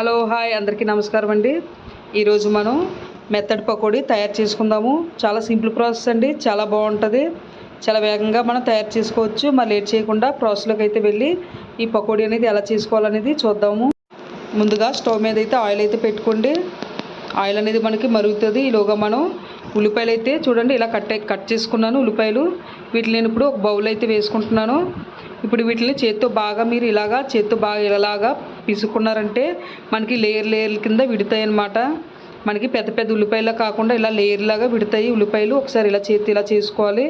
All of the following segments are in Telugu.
Hello hi. అందరికీ నమస్కారం అండి. ఈరోజు మనం మెత్తడి పకోడీ తయారు చేసుకుందాము. చాలా సింపుల్ ప్రాసెస్ అండి. చాలా బాగుంటుంది. చాలా వేగంగా మనం తయారు చేసుకోవచ్చు. మరి లేట్ చేయకుండా ప్రాసెస్లోకి అయితే వెళ్ళి ఈ పకోడీ అనేది ఎలా చేసుకోవాలనేది చూద్దాము. ముందుగా స్టవ్ మీద అయితే ఆయిల్ అయితే పెట్టుకోండి. ఆయిల్ అనేది మనకి మరుగుతుంది. ఈలోగా మనం ఉల్లిపాయలు అయితే చూడండి ఇలా కట్ కట్ చేసుకున్నాను ఉల్లిపాయలు. వీటిని నేను ఇప్పుడు ఒక బౌల్ అయితే వేసుకుంటున్నాను. ఇప్పుడు వీటిని చేత్తో బాగా మీరు ఇలాగా చేత్తో బాగా ఇలాగా పిసుకున్నారంటే మనకి లేయర్ లేయర్ కింద విడతాయి అన్నమాట మనకి పెద్ద పెద్ద ఉల్లిపాయలా కాకుండా ఇలా లేయర్ లాగా విడతాయి. ఉల్లిపాయలు ఒకసారి ఇలా చేతి ఇలా చేసుకోవాలి.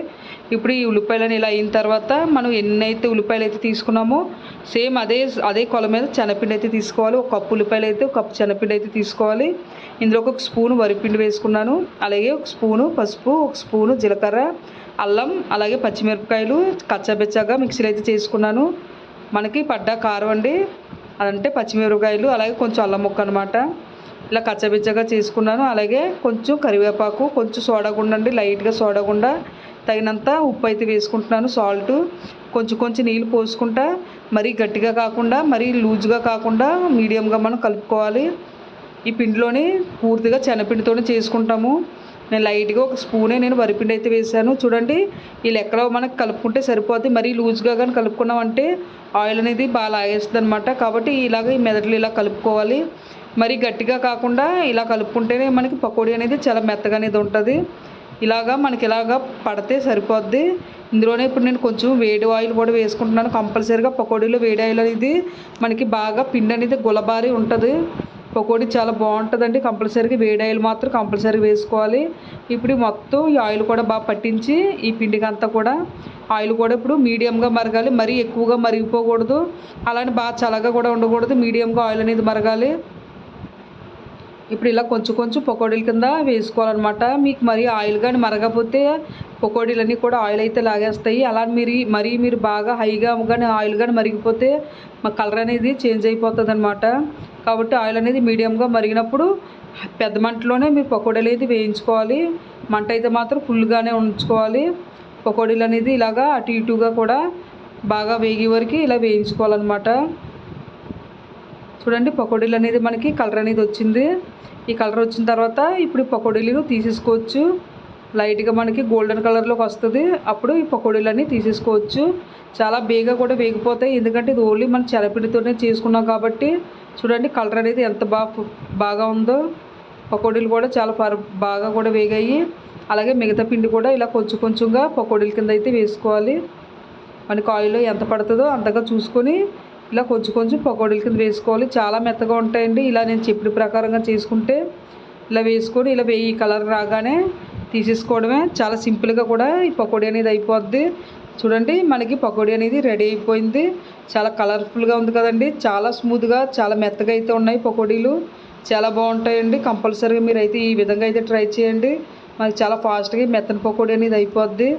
ఇప్పుడు ఈ ఉల్లిపాయలను ఇలా అయిన తర్వాత మనం ఎన్నైతే ఉల్లిపాయలు అయితే తీసుకున్నామో సేమ్ అదే అదే కొల మీద శనగపిండి అయితే తీసుకోవాలి. ఒక కప్పు ఉల్లిపాయలు అయితే ఒక కప్పు శనగపిండి అయితే తీసుకోవాలి. ఇందులో ఒక స్పూన్ వరిపిండి వేసుకున్నాను. అలాగే ఒక స్పూను పసుపు ఒక స్పూను జీలకర్ర అల్లం అలాగే పచ్చిమిరపకాయలు కచ్చాబెచ్చాగా మిక్సీలో అయితే చేసుకున్నాను. మనకి పడ్డ కారం అండి. అదంటే పచ్చిమిరపకాయలు అలాగే కొంచెం అల్లం ముక్క అనమాట ఇలా కచ్చబిచ్చగా చేసుకున్నాను. అలాగే కొంచెం కరివేపాకు కొంచెం సోడా అండి లైట్గా సోడా తగినంత ఉప్పు అయితే వేసుకుంటున్నాను సాల్ట్. కొంచెం కొంచెం నీళ్ళు పోసుకుంటా మరీ గట్టిగా కాకుండా మరీ లూజ్గా కాకుండా మీడియంగా మనం కలుపుకోవాలి. ఈ పిండిలోని పూర్తిగా శనగపిండితోనే చేసుకుంటాము. నేను లైట్గా ఒక స్పూనే నేను వరిపిండి అయితే వేసాను. చూడండి ఈ లెక్కలో మనకు కలుపుకుంటే సరిపోద్ది. మరీ లూజ్గా కానీ కలుపుకున్నామంటే ఆయిల్ అనేది బాగా లాగేస్తుంది అనమాట కాబట్టి ఇలాగ ఈ మెదడులు ఇలా కలుపుకోవాలి. మరి గట్టిగా కాకుండా ఇలా కలుపుకుంటేనే మనకి పకోడీ అనేది చాలా మెత్తగా అనేది ఉంటుంది. ఇలాగా మనకి ఇలాగా పడితే సరిపోద్ది. ఇందులోనే ఇప్పుడు నేను కొంచెం వేడి ఆయిల్ కూడా వేసుకుంటున్నాను. కంపల్సరీగా పకోడీలో వేడి ఆయిల్ అనేది మనకి బాగా పిండి అనేది గులబారి ఉంటుంది. పకోడీ చాలా బాగుంటుందండి. కంపల్సరీగా వేడి ఆయిల్ మాత్రం కంపల్సరీ వేసుకోవాలి. ఇప్పుడు మొత్తం ఈ ఆయిల్ కూడా బాగా పట్టించి ఈ పిండికి అంతా కూడా ఆయిల్ కూడా ఇప్పుడు మీడియంగా మరగాలి. మరీ ఎక్కువగా మరిగిపోకూడదు. అలానే బాగా చల్లగా కూడా ఉండకూడదు. మీడియంగా ఆయిల్ అనేది మరగాలి. ఇప్పుడు ఇలా కొంచెం కొంచెం పకోడీల కింద వేసుకోవాలన్నమాట. మీకు మరి ఆయిల్ కానీ మరగకపోతే పకోడీలన్నీ కూడా ఆయిల్ అయితే లాగేస్తాయి. అలా మీరు మరీ మీరు బాగా హైగా కానీ ఆయిల్ కానీ మరిగిపోతే మా కలర్ అనేది చేంజ్ అయిపోతుంది అనమాట కాబట్టి ఆయిల్ అనేది మీడియంగా మరిగినప్పుడు పెద్ద మంటలోనే మీరు పకోడీలు అనేది వేయించుకోవాలి. మంట అయితే మాత్రం ఫుల్గానే ఉంచుకోవాలి. పకోడీలు అనేది ఇలాగా అటు ఇటుగా కూడా బాగా వేగే వరకు ఇలా వేయించుకోవాలన్నమాట. చూడండి పకోడీలు అనేది మనకి కలర్ అనేది వచ్చింది. ఈ కలర్ వచ్చిన తర్వాత ఇప్పుడు పకోడీలు తీసేసుకోవచ్చు. లైట్గా మనకి గోల్డెన్ కలర్లోకి వస్తుంది. అప్పుడు ఈ పకోడీలన్నీ తీసేసుకోవచ్చు. చాలా బేగా కూడా వేగిపోతాయి. ఎందుకంటే ఇది ఓన్లీ మనం చెరపిడితోనే చేసుకున్నాం కాబట్టి చూడండి కలర్ అనేది ఎంత బాగా బాగా ఉందో. పకోడీలు కూడా చాలా పర్ బాగా కూడా వేగాయి. అలాగే మిగతా పిండి కూడా ఇలా కొంచెం కొంచెంగా పకోడీల కింద అయితే వేసుకోవాలి. మనకి ఆయిల్ ఎంత పడుతుందో అంతగా చూసుకొని ఇలా కొంచెం కొంచెం పకోడీల కింద వేసుకోవాలి. చాలా మెత్తగా ఉంటాయండి. ఇలా నేను చెప్పిన ప్రకారంగా చేసుకుంటే ఇలా వేసుకొని ఇలా వెయ్యి కలర్ రాగానే తీసేసుకోవడమే. చాలా సింపుల్గా కూడా ఈ పకోడీ అనేది అయిపోద్ది. చూడండి మనకి పకోడీ అనేది రెడీ అయిపోయింది. చాలా కలర్ఫుల్గా ఉంది కదండి. చాలా స్మూత్గా చాలా మెత్తగా అయితే ఉన్నాయి పకోడీలు. చాలా బాగుంటాయండి. కంపల్సరీగా మీరు అయితే ఈ విధంగా అయితే ట్రై చేయండి. మనకి చాలా ఫాస్ట్గా మెత్తని పకోడీ అనేది అయిపోద్ది.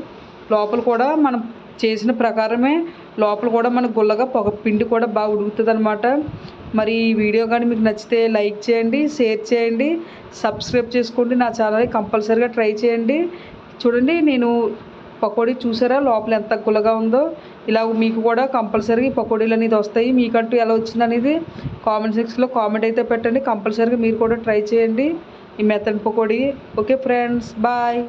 లోపల కూడా మనం చేసిన ప్రకారమే లోపల కూడా మనకు గుల్లగా పొగ పిండి కూడా బాగా ఉడుకుతుంది అనమాట మరి ఈ వీడియో కానీ మీకు నచ్చితే లైక్ చేయండి షేర్ చేయండి సబ్స్క్రైబ్ చేసుకోండి నా ఛానల్ని కంపల్సరీగా ట్రై చేయండి. చూడండి నేను పకోడీ చూసారా? లోపల ఎంత గుల్లగా ఉందో. ఇలా మీకు కూడా కంపల్సరీగా పకోడీలు అనేది వస్తాయి. మీకంటూ ఎలా వచ్చింది అనేది కామెంట్ సెక్షన్లో కామెంట్ అయితే పెట్టండి. కంపల్సరీగా మీరు కూడా ట్రై చేయండి ఈ method pakodi. Okay friends bye.